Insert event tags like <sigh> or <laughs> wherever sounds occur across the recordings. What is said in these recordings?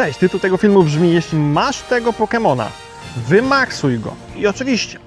Cześć, tytuł tego filmu brzmi Jeśli masz tego Pokemona, wymaksuj go. I oczywiście,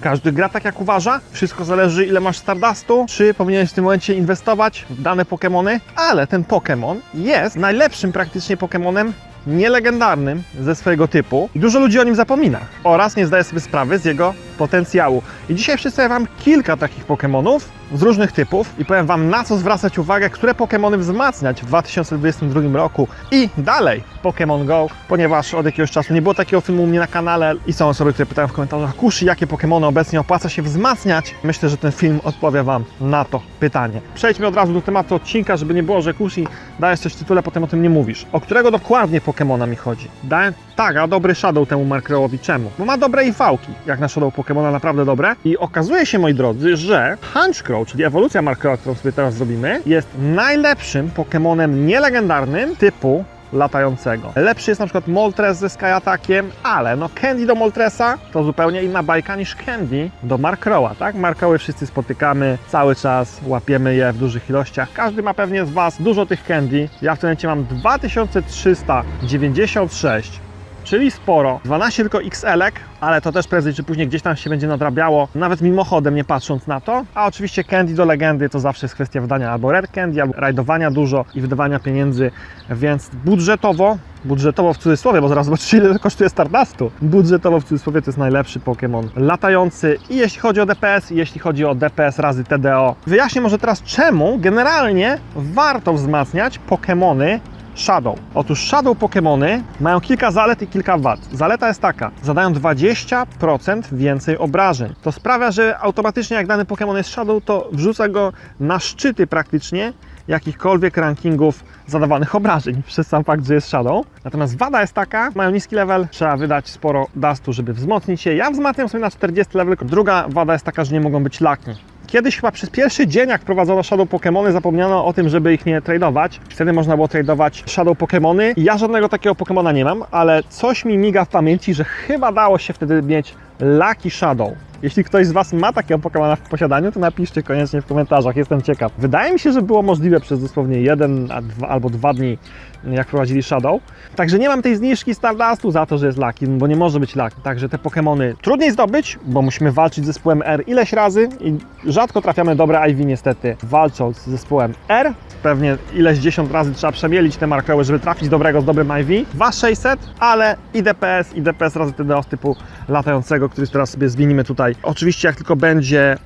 każdy gra tak jak uważa, wszystko zależy ile masz Stardustu, czy powinieneś w tym momencie inwestować w dane Pokemony, ale ten Pokemon jest najlepszym praktycznie Pokemonem nielegendarnym ze swojego typu. I dużo ludzi o nim zapomina. Oraz nie zdaje sobie sprawy z jego potencjału. I dzisiaj przedstawię Wam kilka takich Pokemonów z różnych typów i powiem Wam na co zwracać uwagę, które Pokemony wzmacniać w 2022 roku i dalej Pokémon Go, ponieważ od jakiegoś czasu nie było takiego filmu u mnie na kanale i są osoby, które pytają w komentarzach Kushi, jakie Pokemony obecnie opłaca się wzmacniać. Myślę, że ten film odpowie Wam na to pytanie. Przejdźmy od razu do tematu odcinka, żeby nie było, że Kushi dajesz coś w tytule, potem o tym nie mówisz. O którego dokładnie Pokemona mi chodzi? Dałem tak, a dobry Shadow temu Markreowi. Czemu? Bo ma dobre IV-ki, jak na Shadow Pokemona naprawdę dobre. I okazuje się, moi drodzy, że Hunchcrow, czyli ewolucja Markreowa, którą sobie teraz zrobimy, jest najlepszym Pokemonem nielegendarnym typu latającego. Lepszy jest na przykład Moltres ze Sky Attackiem, ale no Candy do Moltresa to zupełnie inna bajka niż Candy do Markrowa, tak? Markrowy wszyscy spotykamy cały czas, łapiemy je w dużych ilościach. Każdy ma pewnie z Was dużo tych Candy. Ja w tym momencie mam 2396 czyli sporo. 12 tylko XL-ek, ale to też prędzej czy później gdzieś tam się będzie nadrabiało, nawet mimochodem nie patrząc na to. A oczywiście Candy do legendy to zawsze jest kwestia wydania albo Red Candy, albo rajdowania dużo i wydawania pieniędzy, więc budżetowo, budżetowo w cudzysłowie, bo zaraz zobaczycie ile kosztuje Stardustu. Budżetowo w cudzysłowie to jest najlepszy Pokémon latający i jeśli chodzi o DPS i jeśli chodzi o DPS razy TDO. Wyjaśnię może teraz czemu generalnie warto wzmacniać Pokémony Shadow. Otóż Shadow Pokémony mają kilka zalet i kilka wad. Zaleta jest taka, zadają 20% więcej obrażeń. To sprawia, że automatycznie jak dany Pokémon jest Shadow, to wrzuca go na szczyty praktycznie jakichkolwiek rankingów zadawanych obrażeń <laughs> przez sam fakt, że jest Shadow. Natomiast wada jest taka, mają niski level, trzeba wydać sporo dustu, żeby wzmocnić się. Ja wzmacniam sobie na 40 level. Druga wada jest taka, że nie mogą być laki. Kiedyś chyba przez pierwszy dzień, jak wprowadzono Shadow Pokémony, zapomniano o tym, żeby ich nie tradować. Wtedy można było tradować Shadow Pokémony. Ja żadnego takiego Pokémona nie mam, ale coś mi miga w pamięci, że chyba dało się wtedy mieć Lucky Shadow. Jeśli ktoś z Was ma takiego Pokemona w posiadaniu, to napiszcie koniecznie w komentarzach, jestem ciekaw. Wydaje mi się, że było możliwe przez dosłownie jeden albo dwa dni, jak prowadzili Shadow. Także nie mam tej zniżki Stardustu za to, że jest Lucky, bo nie może być Lucky. Także te Pokemony trudniej zdobyć, bo musimy walczyć z zespołem R ileś razy i rzadko trafiamy dobre IV niestety, walcząc z zespołem R. Pewnie ileś dziesiąt razy trzeba przemielić te markery, żeby trafić dobrego z dobrym IV. 2600, ale i DPS, i DPS razy TDO z typu latającego, który teraz sobie zwinimy tutaj. Oczywiście jak tylko będzie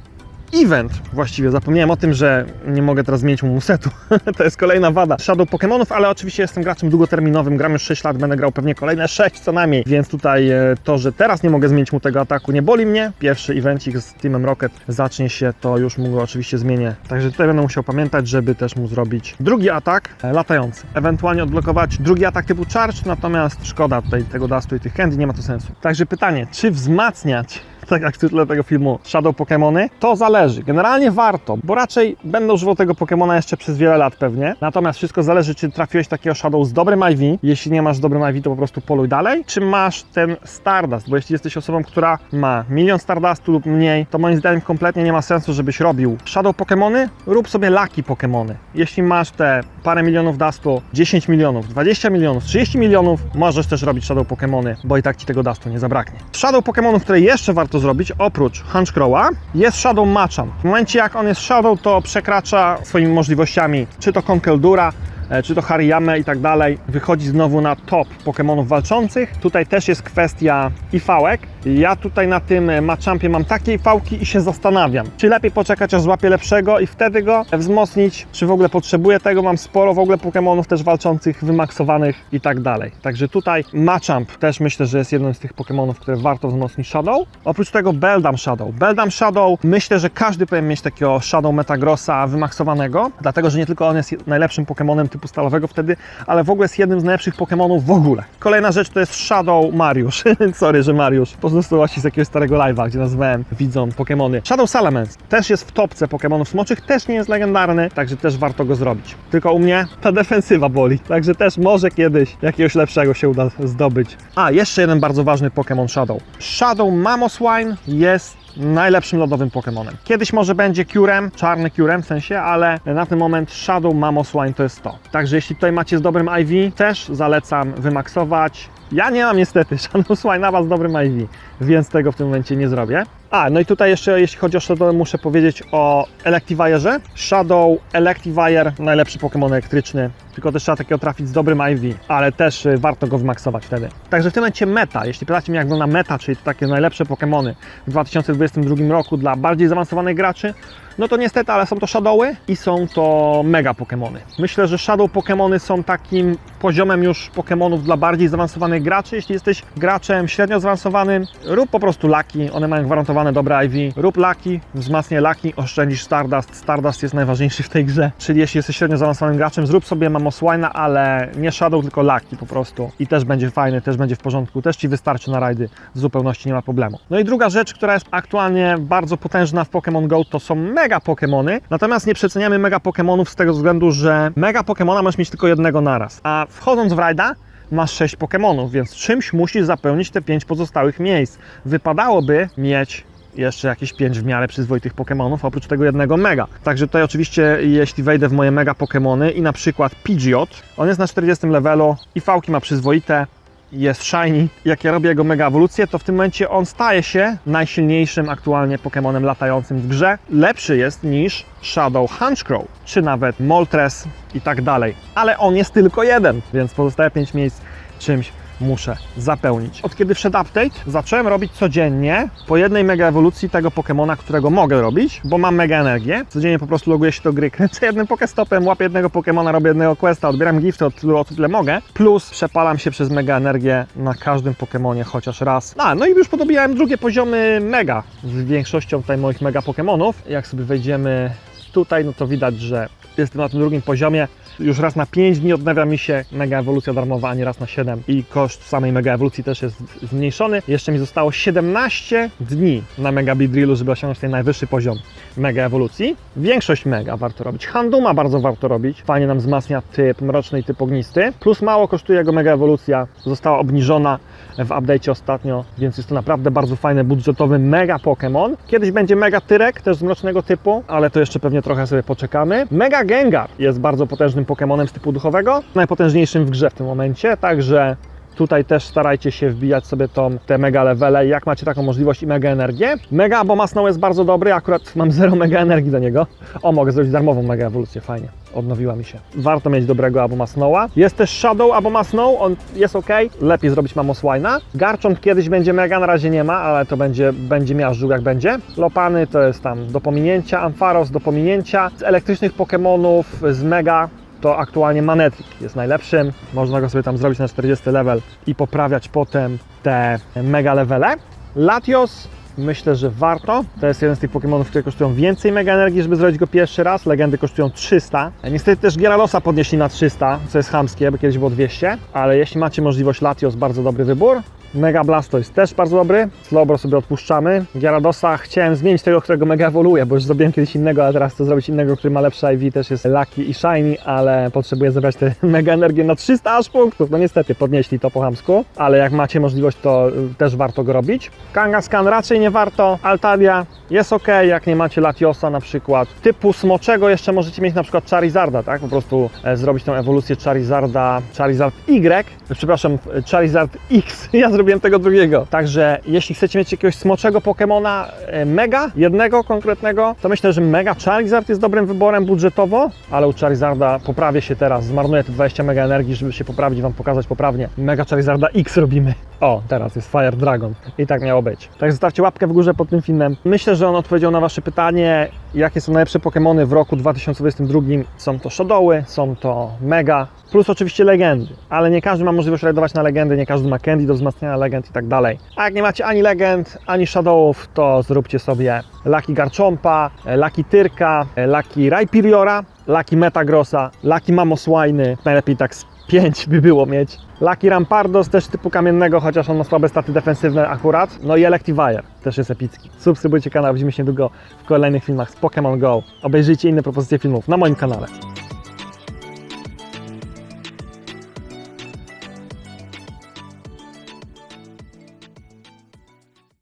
event właściwie. Zapomniałem o tym, że nie mogę teraz zmienić mu musetu. <laughs> to jest kolejna wada Shadow Pokémonów, ale oczywiście jestem graczem długoterminowym. Gram już 6 lat, będę grał pewnie kolejne 6 co najmniej. Więc tutaj e, to, że teraz nie mogę zmienić mu tego ataku nie boli mnie. Pierwszy evencik z Teamem Rocket zacznie się, to już mu go oczywiście zmienię. Także tutaj będę musiał pamiętać, żeby też mu zrobić drugi atak e, latający. Ewentualnie odblokować drugi atak typu charge, natomiast szkoda tutaj tego dustu i tych candy, nie ma to sensu. Także pytanie, czy wzmacniać <laughs> tak jak w tytule tego filmu Shadow Pokémony, to zależy. Generalnie warto, bo raczej będę używał tego Pokémona jeszcze przez wiele lat pewnie. Natomiast wszystko zależy, czy trafiłeś takiego Shadow z dobrym IV. Jeśli nie masz dobrym IV, to po prostu poluj dalej. Czy masz ten Stardust, bo jeśli jesteś osobą, która ma milion Stardustu lub mniej, to moim zdaniem kompletnie nie ma sensu, żebyś robił Shadow Pokémony. Rób sobie Lucky Pokémony. Jeśli masz te parę milionów dustu, 10 milionów, 20 milionów, 30 milionów, możesz też robić Shadow Pokémony, bo i tak ci tego dustu nie zabraknie. Shadow Pokémonów, które jeszcze warto zrobić, oprócz Hunchcrowa, jest Shadow Machamp. W momencie jak on jest Shadow, to przekracza swoimi możliwościami, czy to Conkeldura, e, czy to Hariyame i tak dalej, wychodzi znowu na top Pokémonów walczących. Tutaj też jest kwestia IV-ek. Ja tutaj na tym e, Machampie mam takie IV-ki i się zastanawiam, czy lepiej poczekać aż złapię lepszego i wtedy go wzmocnić, czy w ogóle potrzebuję tego. Mam sporo w ogóle Pokémonów też walczących, wymaksowanych i tak dalej. Także tutaj Machamp też myślę, że jest jednym z tych Pokémonów, które warto wzmocnić Shadow. Oprócz tego Beldam Shadow. Beldam Shadow, myślę, że każdy powinien mieć takiego Shadow Metagrossa wymaksowanego, dlatego, że nie tylko on jest najlepszym Pokémonem typu stalowego wtedy, ale w ogóle jest jednym z najlepszych Pokémonów w ogóle. Kolejna rzecz to jest Shadow Mariusz. <laughs> Sorry, że Mariusz. Pozostałości z jakiegoś starego live'a, gdzie nazywałem widzą Pokémony. Shadow Salamence też jest w topce Pokémonów smoczych, też nie jest legendarny, także też warto go zrobić. Tylko u mnie ta defensywa boli, także też może kiedyś jakiegoś lepszego się uda zdobyć. A, jeszcze jeden bardzo ważny Pokémon Shadow. Shadow Mamoswine jest najlepszym lodowym Pokemonem. Kiedyś może będzie Curem, czarny Curem w sensie, ale na ten moment Shadow Mamoswine to jest to. Także jeśli tutaj macie z dobrym IV, też zalecam wymaksować. Ja nie mam niestety <laughs> Shadow Swine'a z dobrym IV, więc tego w tym momencie nie zrobię. A, no i tutaj jeszcze jeśli chodzi o Shadow, muszę powiedzieć o Electivire'ze. Shadow Electivire, najlepszy Pokémon elektryczny, tylko też trzeba takiego trafić z dobrym IV, ale też y, warto go wymaksować wtedy. Także w tym momencie meta, jeśli pytacie mnie jak wygląda meta, czyli takie najlepsze Pokémony w 2022 roku dla bardziej zaawansowanych graczy, no to niestety, ale są to Shadowy i są to mega Pokémony. Myślę, że Shadow Pokémony są takim poziomem już Pokémonów dla bardziej zaawansowanych graczy. Jeśli jesteś graczem średnio zaawansowanym, rób po prostu laki, one mają gwarantowane dobre IV. Rób laki, wzmacniaj laki, oszczędzisz Stardust. Stardust jest najważniejszy w tej grze. Czyli jeśli jesteś średnio zaawansowanym graczem, zrób sobie Mamoswine'a, ale nie Shadow, tylko laki po prostu. I też będzie fajny, też będzie w porządku, też Ci wystarczy na rajdy, w zupełności nie ma problemu. No i druga rzecz, która jest aktualnie bardzo potężna w Pokémon GO, to są mega Pokémony. Natomiast nie przeceniamy mega Pokémonów z tego względu, że mega Pokémona możesz mieć tylko jednego naraz. A wchodząc w rajda, masz 6 Pokémonów, więc czymś musisz zapełnić te 5 pozostałych miejsc. Wypadałoby mieć jeszcze jakieś 5 w miarę przyzwoitych Pokémonów, oprócz tego jednego mega. Także tutaj oczywiście, jeśli wejdę w moje mega Pokémony i na przykład Pidgeot, on jest na 40 levelu i fałki ma przyzwoite, jest shiny. Jak ja robię jego mega ewolucję, to w tym momencie on staje się najsilniejszym aktualnie Pokémonem latającym w grze. Lepszy jest niż Shadow Hunchcrow, czy nawet Moltres i tak dalej. Ale on jest tylko jeden, więc pozostałe 5 miejsc czymś muszę zapełnić. Od kiedy wszedł update, zacząłem robić codziennie po jednej mega ewolucji tego Pokemona, którego mogę robić, bo mam mega energię. Codziennie po prostu loguję się do gry, <laughs> kręcę jednym Pokestopem, łapię jednego Pokemona, robię jednego questa, odbieram gifty od tylu osób, ile mogę, plus przepalam się przez mega energię na każdym Pokemonie chociaż raz. A, no i już podobijałem drugie poziomy mega z większością tutaj moich mega Pokemonów. Jak sobie wejdziemy tutaj, no to widać, że jestem na tym drugim poziomie. Już raz na 5 dni odnawia mi się mega ewolucja darmowa, a nie raz na 7 i koszt samej mega ewolucji też jest zmniejszony. Jeszcze mi zostało 17 dni na mega Bidrillu, żeby osiągnąć ten najwyższy poziom mega ewolucji. Większość mega warto robić. Handuma bardzo warto robić. Fajnie nam wzmacnia typ mroczny i typ ognisty. Plus mało kosztuje jego mega ewolucja. Została obniżona w update'cie ostatnio, więc jest to naprawdę bardzo fajny, budżetowy mega Pokémon. Kiedyś będzie mega Tyrek, też z mrocznego typu, ale to jeszcze pewnie trochę sobie poczekamy. Mega Gengar jest bardzo potężnym Pokémonem z typu duchowego, najpotężniejszym w grze w tym momencie, także Tutaj też starajcie się wbijać sobie tą, te mega levele, jak macie taką możliwość i mega energię. Mega Abomasnow jest bardzo dobry, akurat mam zero <laughs> mega energii do niego. O, mogę zrobić darmową mega ewolucję, fajnie. Odnowiła mi się. Warto mieć dobrego Abomasnowa. Jest też Shadow Abomasnow, on jest ok. Lepiej zrobić Mamoswine'a. Garchomp kiedyś będzie mega, na razie nie ma, ale to będzie, będzie miażdżył jak będzie. Lopany to jest tam do pominięcia, Ampharos do pominięcia. Z elektrycznych Pokémonów z mega to aktualnie Manetrik jest najlepszym. Można go sobie tam zrobić na 40 level i poprawiać potem te mega levele. Latios myślę, że warto. To jest jeden z tych Pokémonów, które kosztują więcej mega energii, żeby zrobić go pierwszy raz. Legendy kosztują 300. Niestety też Gyaradosa podnieśli na 300, co jest chamskie, bo kiedyś było 200. Ale jeśli macie możliwość Latios, bardzo dobry wybór. Mega Blastoise też bardzo dobry. Slowbro sobie odpuszczamy. Gyaradosa chciałem zmienić tego, którego mega ewoluuje, bo już zrobiłem kiedyś innego, a teraz chcę zrobić innego, który ma lepsze IV, też jest Lucky i Shiny, ale potrzebuję zebrać tę <laughs> mega energię na 300 aż punktów. No niestety, podnieśli to po chamsku, ale jak macie możliwość, to y, też warto go robić. Kangaskhan raczej nie warto. Altaria jest ok, jak nie macie Latiosa na przykład. Typu smoczego jeszcze możecie mieć na przykład Charizarda, tak? Po prostu e, zrobić tą ewolucję Charizarda, Charizard Y, przepraszam, Charizard X. <laughs> Ja zrobiłem tego drugiego. Także jeśli chcecie mieć jakiegoś smoczego Pokemona e, mega, jednego konkretnego, to myślę, że mega Charizard jest dobrym wyborem budżetowo, ale u Charizarda poprawię się teraz, zmarnuję te 20 mega energii, żeby się poprawić, Wam pokazać poprawnie. Mega Charizarda X robimy. O, teraz jest Fire Dragon. I tak miało być. Także zostawcie łapkę w górze pod tym filmem. Myślę, że on odpowiedział na Wasze pytanie, jakie są najlepsze Pokémony w roku 2022. Są to Shadowy, są to Mega, plus oczywiście legendy. Ale nie każdy ma możliwość rajdować na legendy, nie każdy ma candy do wzmacniania legend i tak dalej. A jak nie macie ani legend, ani Shadowów, to zróbcie sobie Lucky Garchompa, Lucky Tyrka, Lucky Rhyperiora, Lucky Metagrossa, Lucky Mamoswine. Najlepiej tak z 5 by było mieć. Lucky Rampardos też typu kamiennego, chociaż on ma słabe staty defensywne akurat. No i Electivire też jest epicki. Subskrybujcie kanał, widzimy się niedługo w kolejnych filmach z Pokémon Go. Obejrzyjcie inne propozycje filmów na moim kanale.